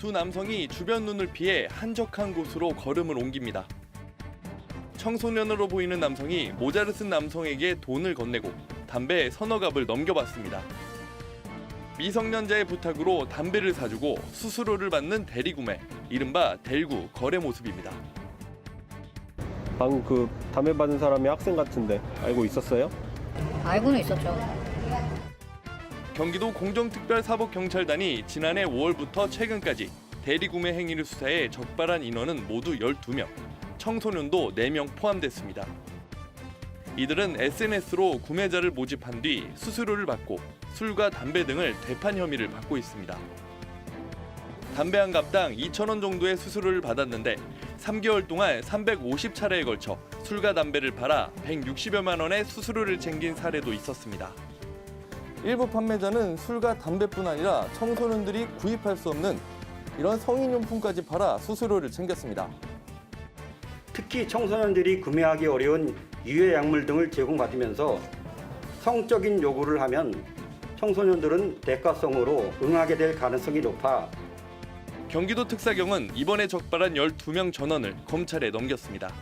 두 남성이 주변 눈을 피해 한적한 곳으로 걸음을 옮깁니다. 청소년으로 보이는 남성이 모자를 쓴 남성에게 돈을 건네고 담배 서너 갑을 넘겨받습니다. 미성년자의 부탁으로 담배를 사주고 수수료를 받는 대리구매, 이른바 델구 거래 모습입니다. 방금 그 담배 받은 사람이 학생 같은데 알고 있었어요? 알고는 있었죠. 경기도 공정특별사법경찰단이 지난해 5월부터 최근까지 대리구매 행위를 수사해 적발한 인원은 모두 12명, 청소년도 4명 포함됐습니다. 이들은 SNS로 구매자를 모집한 뒤 수수료를 받고 술과 담배 등을 되판 혐의를 받고 있습니다. 담배 한 갑당 2,000원 정도의 수수료를 받았는데 3개월 동안 350차례에 걸쳐 술과 담배를 팔아 160여만 원의 수수료를 챙긴 사례도 있었습니다. 일부 판매자는 술과 담배뿐 아니라 청소년들이 구입할 수 없는 이런 성인용품까지 팔아 수수료를 챙겼습니다. 특히 청소년들이 구매하기 어려운 유해 약물 등을 제공받으면서 성적인 요구를 하면 청소년들은 대가성으로 응하게 될 가능성이 높아 경기도 특사경은 이번에 적발한 12명 전원을 검찰에 넘겼습니다.